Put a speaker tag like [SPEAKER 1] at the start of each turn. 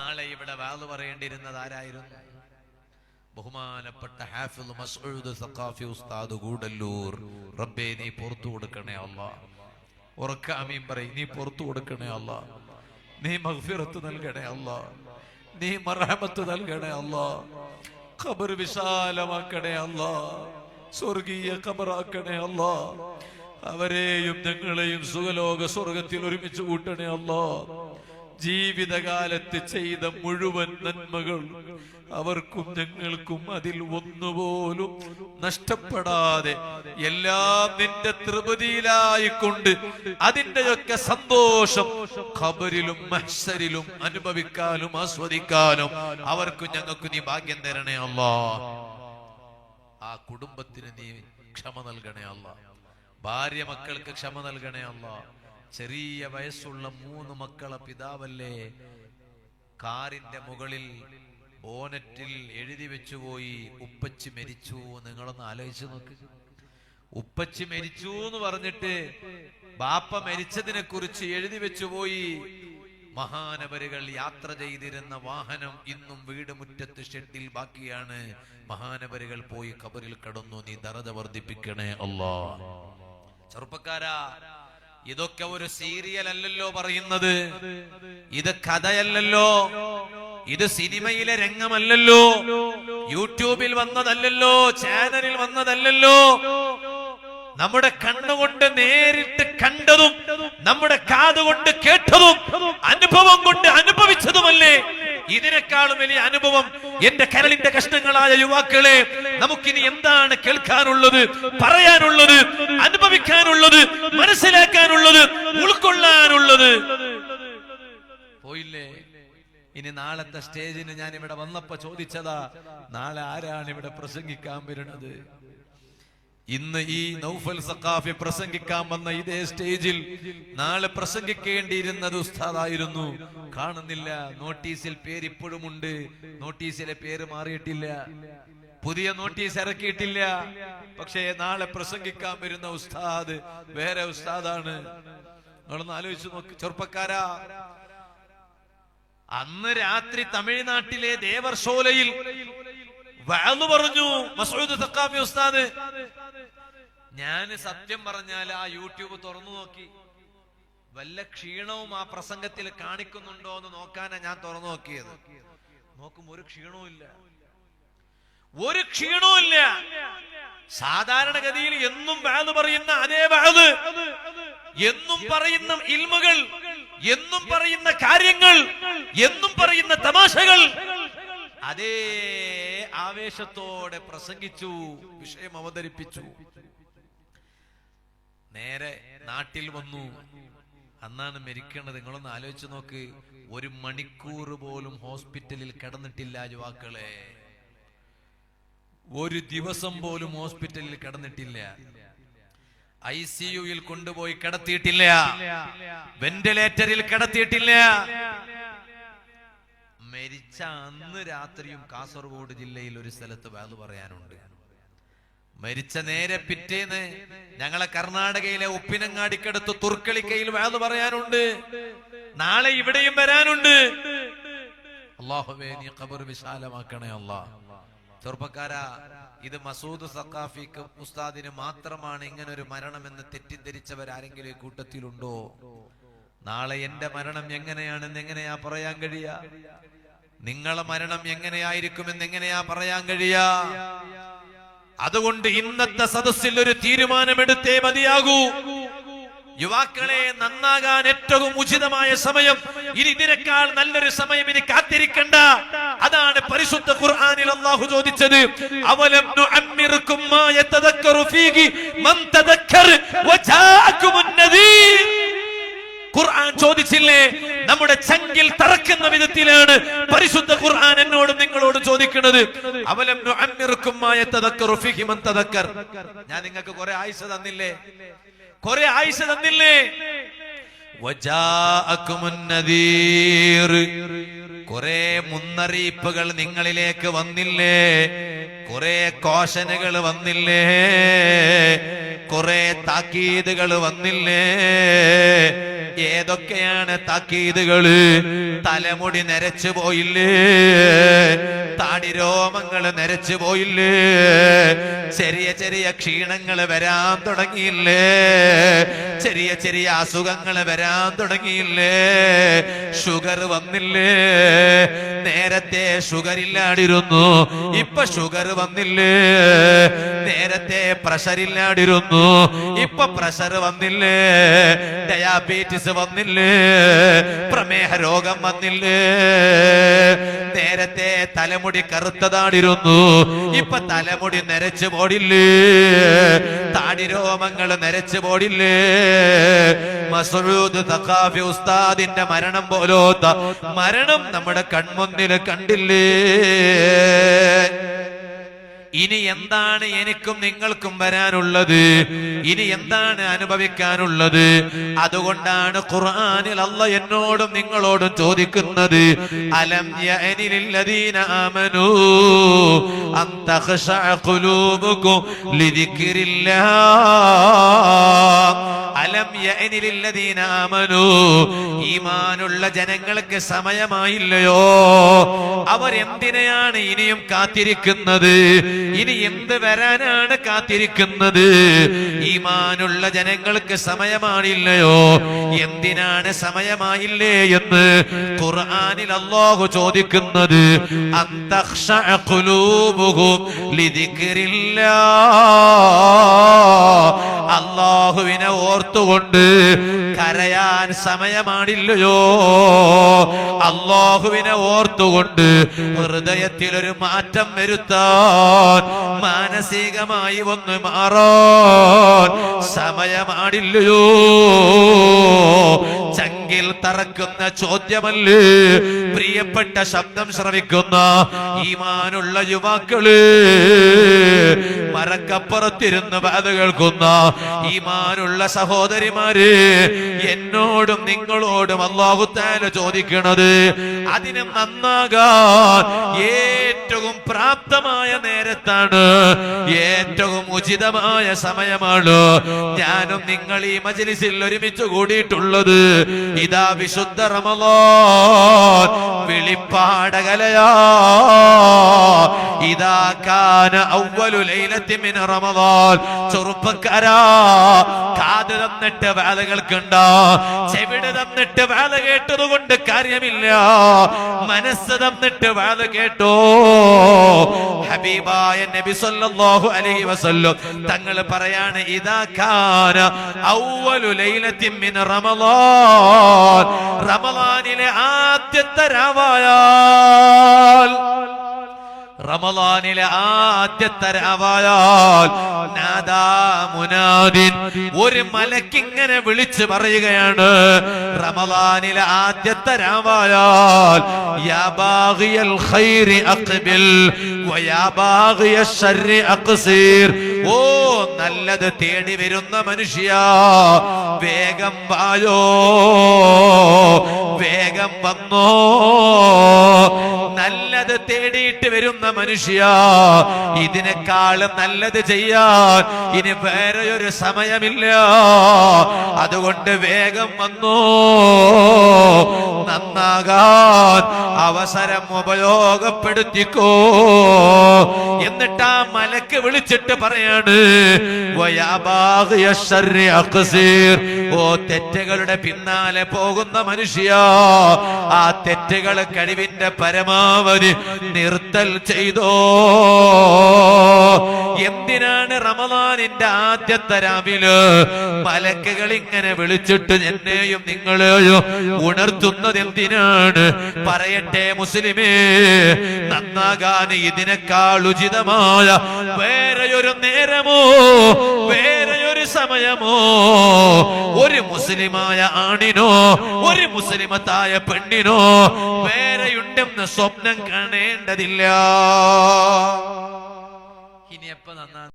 [SPEAKER 1] നാളെ ഇവിടെ വാത് പറയേണ്ടിയിരുന്നത് ആരായിരുന്നു? ബഹുമാനപ്പെട്ട ഹാഫിദ് മസ്ഊദ് സഖാഫി ഉസ്താദ് ഗൂഡല്ലൂർ. റബ്ബേ നീ പുറത്തു കൊടുക്കണേ അല്ല. ഉറക്ക അമീൻ പറയും നീ പുറത്തു കൊടുക്കണേ അല്ല. നീ മഹ്ഫിറത്ത് നൽകണേ അല്ല. നീ മറഹമത്ത് നൽകണേ അല്ല. ഖബർ വിശാലമാക്കണേ അല്ല. സ്വർഗീയ ഖബറാക്കണേ അല്ല. അവരെയും ഞങ്ങളെയും സുഖലോക സ്വർഗത്തിൽ ഒരുമിച്ച് കൂട്ടണേ അല്ലാ. ജീവിതകാലത്ത് ചെയ്ത മുഴുവൻ നന്മകൾ അവർക്കും ഞങ്ങൾക്കും അതിൽ ഒന്നുപോലും നഷ്ടപ്പെടാതെ എല്ലാം നിന്റെ തൃപതിയിലായിക്കൊണ്ട് അതിന്റെയൊക്കെ സന്തോഷം ഖബറിലും മത്സരിലും അനുഭവിക്കാനും ആസ്വദിക്കാനും അവർക്കും ഞങ്ങൾക്ക് നീ ഭാഗ്യം തരണേ അല്ല. ആ കുടുംബത്തിന് നീ ക്ഷമ നൽകണേ അല്ല. ഭാര്യ മക്കൾക്ക് ക്ഷമ നൽകണേ അല്ല. ചെറിയ വയസ്സുള്ള മൂന്ന് മക്കളെ പിതാവല്ലേ? കാറിന്റെ മുകളിൽ ബോനറ്റിൽ എഴുതി വെച്ചുപോയി ഉപ്പച്ചി മരിച്ചു നിങ്ങളൊന്ന് ആലോചിച്ചു നോക്ക്. ഉപ്പച്ചി മരിച്ചു എന്ന് പറഞ്ഞിട്ട് ബാപ്പ മരിച്ചതിനെ കുറിച്ച് എഴുതി വെച്ചുപോയി മഹാനവരുകൾ യാത്ര ചെയ്തിരുന്ന വാഹനം ഇന്നും വീട് മുറ്റത്ത് ഷെഡിൽ ബാക്കിയാണ്. മഹാനവരുകൾ പോയി കബറിൽ കടന്നു നീ ദറത വർദ്ധിപ്പിക്കണേ അല്ലോ ചെറുപ്പക്കാരാ ഇതൊക്കെ ഒരു സീരിയൽ അല്ലല്ലോ പറയുന്നത്. ഇത് കഥയല്ലല്ലോ. ഇത് സിനിമയിലെ രംഗമല്ലല്ലോ. യൂട്യൂബിൽ വന്നതല്ലല്ലോ. ചാനലിൽ വന്നതല്ലല്ലോ. നമ്മുടെ കണ്ണുകൊണ്ട് നേരിട്ട് കണ്ടതും നമ്മുടെ കാതുകൊണ്ട് കേട്ടതും അനുഭവം കൊണ്ട് അനുഭവിച്ചതുമല്ലേ? ഇതിനേക്കാളും വലിയ അനുഭവം എന്റെ കരളിന്റെ കഷ്ണങ്ങളായ യുവാക്കളെ നമുക്കിനി എന്താണ് കേൾക്കാനുള്ളത് പറയാനുള്ളത് അനുഭവിക്കാനുള്ളത് മനസ്സിലാക്കാനുള്ളത് ഉൾക്കൊള്ളാനുള്ളത്? പോയില്ലേ? ഇനി നാളത്തെ സ്റ്റേജിന് ഞാൻ ഇവിടെ വന്നപ്പോ ചോദിച്ചതാ നാളെ ആരാണ് ഇവിടെ പ്രസംഗിക്കാൻ വരുന്നത്? ഇന്ന് ഈ നൗഫൽ സഖാഫി പ്രസംഗിക്കാൻ വന്ന ഇതേ സ്റ്റേജിൽ നാളെ പ്രസംഗിക്കേണ്ടിയിരുന്നത് ഉസ്താദായിരുന്നു. കാണുന്നില്ല. നോട്ടീസിൽ പേര് ഇപ്പോഴും ഉണ്ട് നോട്ടീസിലെ പേര് മാറിയിട്ടില്ല. പുതിയ നോട്ടീസ് ഇറക്കിയിട്ടില്ല. പക്ഷേ നാളെ പ്രസംഗിക്കാൻ വരുന്ന ഉസ്താദ് വേറെ ഉസ്താദാണ്. നിങ്ങളൊന്ന് ആലോചിച്ചു നോക്ക് ചെറുപ്പക്കാരാ. അന്ന് രാത്രി തമിഴ്നാട്ടിലെ ദേവർഷോലയിൽ വഅദ് പറഞ്ഞു മസൂദ് തക്കാഫി ഉസ്താദ്. ഞാൻ സത്യം പറഞ്ഞാൽ ആ യൂട്യൂബ് തുറന്നു നോക്കി. വല്ല ക്ഷീണവും ആ പ്രസംഗത്തിൽ കാണിക്കുന്നുണ്ടോ എന്ന് നോക്കാനാ ഞാൻ തുറന്നു നോക്കിയത്. നോക്കും ഒരു ക്ഷീണവും ഇല്ല. ഒരു ക്ഷീണവും ഇല്ല. സാധാരണഗതിയിൽ എന്നും വാത് പറയുന്ന അതേ വാത് എന്നും പറയുന്ന ഇൽമുകൾ എന്നും പറയുന്ന കാര്യങ്ങൾ എന്നും പറയുന്ന തമാശകൾ. അതേ ആവേശത്തോടെ പ്രസംഗിച്ചു വിഷയം അവതരിപ്പിച്ചു. നേരെ നാട്ടിൽ വന്നു. അന്നാണ് മരിക്കേണ്ടത്. നിങ്ങളൊന്ന് ആലോചിച്ച് നോക്ക്. ഒരു മണിക്കൂർ പോലും ഹോസ്പിറ്റലിൽ കിടന്നിട്ടില്ല യുവാക്കളെ. ഒരു ദിവസം പോലും ഹോസ്പിറ്റലിൽ കിടന്നിട്ടില്ല. ഐ സി യുയിൽ കൊണ്ടുപോയി കിടത്തിയിട്ടില്ല. വെന്റിലേറ്ററിൽ കിടത്തിയിട്ടില്ല. മരിച്ച അന്ന് രാത്രിയും കാസർഗോഡ് ജില്ലയിൽ ഒരു സ്ഥലത്ത് വേദ പറയാനുണ്ട്. മരിച്ച നേരെ പിറ്റേന്ന് ഞങ്ങളെ കർണാടകയിലെ ഉപ്പിനങ്ങാടിക്കടുത്ത് തുർക്കളിക്കയിൽ വേദ പറയാനുണ്ട്. നാളെ ഇവിടെയും വരാനുണ്ട്. അള്ളാഹുവേ നീ ഖബർ വിശാലമാക്കണേ അല്ലാ. ചെറുപ്പക്കാരാ ഇത് മസൂദ് സക്കാഫിക്ക് ഉസ്താദിന് മാത്രമാണ് ഇങ്ങനെ ഒരു മരണമെന്ന് തെറ്റിദ്ധരിച്ചവർ ആരെങ്കിലും ഈ കൂട്ടത്തിലുണ്ടോ? നാളെ എന്റെ മരണം എങ്ങനെയാണെന്ന് എങ്ങനെയാ പറയാൻ കഴിയ? നിങ്ങളെ മരണം എങ്ങനെയായിരിക്കുമെന്ന് എങ്ങനെയാ പറയാൻ കഴിയാ? അതുകൊണ്ട് ഇന്നത്തെ സദസ്സിൽ ഒരു തീരുമാനമെടുത്തേ മതിയാകൂ. യുവാക്കളെ നന്നാകാൻ ഏറ്റവും ഉചിതമായ സമയം. ഇനി ഇതിനേക്കാൾ നല്ലൊരു സമയം ഇനി കാത്തിരിക്കണ്ട. അതാണ് പരിശുദ്ധ ഖുർആനിൽ അള്ളാഹു ചോദിച്ചത്. അവലം ഖുർആൻ ചോദിച്ചില്ലേ? നമ്മുടെ ചങ്കിൽ തറക്കുന്ന വിധത്തിലാണ് പരിശുദ്ധ ഖുർആൻ എന്നോട് നിങ്ങളോട് ചോദിക്കുന്നത്. അവലം ഞാൻ നിങ്ങൾക്ക് കുറെ ആയുസ് തന്നില്ലേ? കുറെ ആയുസ് തന്നില്ലേ? കുറെ മുന്നറിയിപ്പുകൾ നിങ്ങളിലേക്ക് വന്നില്ലേ? കുറെ കോശനുകൾ വന്നില്ലേ? കുറെ താക്കീതുകൾ വന്നില്ലേ? ഏതൊക്കെയാണ് താക്കീതുകൾ തലമുടി നരച്ചു പോയില്ലേ? താടിരോമങ്ങൾ നരച്ചു പോയില്ലേ? ചെറിയ ചെറിയ ക്ഷീണങ്ങൾ വരാൻ തുടങ്ങിയില്ലേ? ചെറിയ ചെറിയ അസുഖങ്ങൾ വരാൻ തുടങ്ങിയില്ലേ? ഷുഗർ വന്നില്ലേ? നേരത്തെ ഷുഗർ ഇല്ലാടിരുന്നു ഇപ്പൊ ഷുഗർ വന്നില്ലേ? നേരത്തെ പ്രഷർ ഇല്ലാടിരുന്നു ഇപ്പൊ പ്രഷർ വന്നില്ലേ? ഡയാബറ്റീസ് വന്നില്ലേ? പ്രമേഹ രോഗം വന്നില്ലേ? നേരത്തെ തലമുടി കറുത്തതാടിരുന്നു. ഇപ്പൊ തലമുടി നരച്ചു പോടില്ലേ? താടി രോമങ്ങൾ നരച്ചു പോടില്ലേ? മസൂദ് തഖാഫി ഉസ്താദിന്റെ മരണം പോലോത്ത മരണം നമ്മുടെ കൺമുന്നിൽ കണ്ടില്ലേ? ഇനി എന്താണ് എനിക്കും നിങ്ങൾക്കും വരാനുള്ളത്? ഇനി എന്താണ് അനുഭവിക്കാനുള്ളത്? അതുകൊണ്ടാണ് ഖുർആനിൽ അല്ല എന്നോടും നിങ്ങളോടും ചോദിക്കുന്നത് അലം ആമനൂ അന്തഖശഅ അലം ഈമാനുള്ള ജനങ്ങൾക്ക് സമയമായില്ലയോ? അവരെന്തിനെയാണ് ഇനിയും കാത്തിരിക്കുന്നത്? ഇനി എന്ത് വരാനാണ് കാത്തിരിക്കുന്നത്? ഈമാനുള്ള ജനങ്ങൾക്ക് സമയമാണില്ലയോ എന്തിനാണ് സമയമായില്ലേ എന്ന് ഖുർആനിൽ അല്ലാഹു ചോദിക്കുന്നത്. അന്തഖ്ശഅ ഖുലൂബുഹും ലിദിക്രില്ലാഹ്. ഓർത്തുകൊണ്ട് കരയാൻ സമയമാണില്ലയോ? അള്ളാഹുവിനെ ഓർത്തുകൊണ്ട് ഹൃദയത്തിൽ ഒരു മാറ്റം വരുത്താൻ മാനസികമായി ഒന്ന് മാറാൻ സമയമാണില്ലയോ? ചങ്കിൽ തറക്കുന്ന ചോദ്യമല്ലേ? പ്രിയപ്പെട്ട ശബ്ദം ശ്രവിക്കുന്ന ഈമാനുള്ള യുവാക്കൾ മരക്കപ്പുറത്തിരുന്ന് ബാധ കേൾക്കുന്ന ഈമാനുള്ള സഹോദരിമാര് എന്നോടും നിങ്ങളോടും അള്ളാഹുത്താല ചോദിക്കണത് അതിന് നന്നാകാൻ ഏറ്റവും പ്രാപ്തമായ നേരത്താണ് ഏറ്റവും ഉചിതമായ സമയമാണ്. ഞാനും നിങ്ങൾ ഈ മജലിസിൽ ഒരുമിച്ച് കൂടിയിട്ടുള്ളത്. ഇതാ വിശുദ്ധ റമളാൻ വിളിപ്പാടകലയാ ഇതാ കാന ലൈലത്തി മിൻ റമദാൻ. ചെറുപ്പക്കാരാ കാത് തന്നിട്ട് വേല കേൾക്കണ്ട. ചെവിട് തന്നിട്ട് വേല കേട്ടതുകൊണ്ട് കാര്യമില്ല. മനസ്സ് തന്നിട്ട് വേല കേട്ടോ. ഹബീബായ നബി സല്ലല്ലാഹു അലൈഹി വസല്ലം തങ്ങൾ പറയാണ് ഇദാ കാന ഔവലു ലൈലത്തിൻ മിൻ റമളാൻ റമളാനിലെ ആദ്യത്തെ രാവായാൽ റമളാനിലെ ആദ്യത്തെ മുനാദിൻ ഒരു മലക്കിങ്ങനെ വിളിച്ചു പറയുകയാണ്. റമളാനിലെ ആദ്യത്തെ രാവായാൽ ഓ നല്ലത് തേടി വരുന്ന മനുഷ്യ വേഗം വായോ വേഗം വന്നോ. നല്ലത് തേടിയിട്ട് വരുന്ന മനുഷ്യ ഇതിനേക്കാളും നല്ലത് ചെയ്യാൻ ഇനി വേറെ ഒരു സമയമില്ല. അതുകൊണ്ട് വേഗം വന്നു. നന്നാകാൻ അവസരം ഉപയോഗപ്പെടുത്തിക്കോ. എന്നിട്ട് ആ മലക്ക് വിളിച്ചിട്ട് പറയാണ്. ഓ തെറ്റുകളുടെ പിന്നാലെ പോകുന്ന മനുഷ്യ ആ തെറ്റുകൾ കഴിവിന്റെ പരമാവധി നിർത്തൽ ചെയ്തോ. എന്തിനാണ് റമദാനിന്റെ ആദ്യത്തെ രാവിൽ മലക്കുകൾ ഇങ്ങനെ വിളിച്ചിട്ട് എന്നെയും നിങ്ങളെയും ഉണർത്തുന്നത് എന്തിനാണ്? പറയട്ടെ മുസ്ലിമേ നന്നാകാൻ ഇതിനേക്കാൾ ഉചിതമായ വേറെ ഒരു നേരമോ? വേറെ ഒരു സമയമോ? ഒരു മുസ്ലിമായ ആണിനോ? ഒരു മുസ്ലിമത്തായ പെണ്ണിനോ? വേറെയുണ്ടെന്ന് സ്വപ്നം കാണേണ്ടതില്ല. ഇനി എപ്പോ നന്നാണ്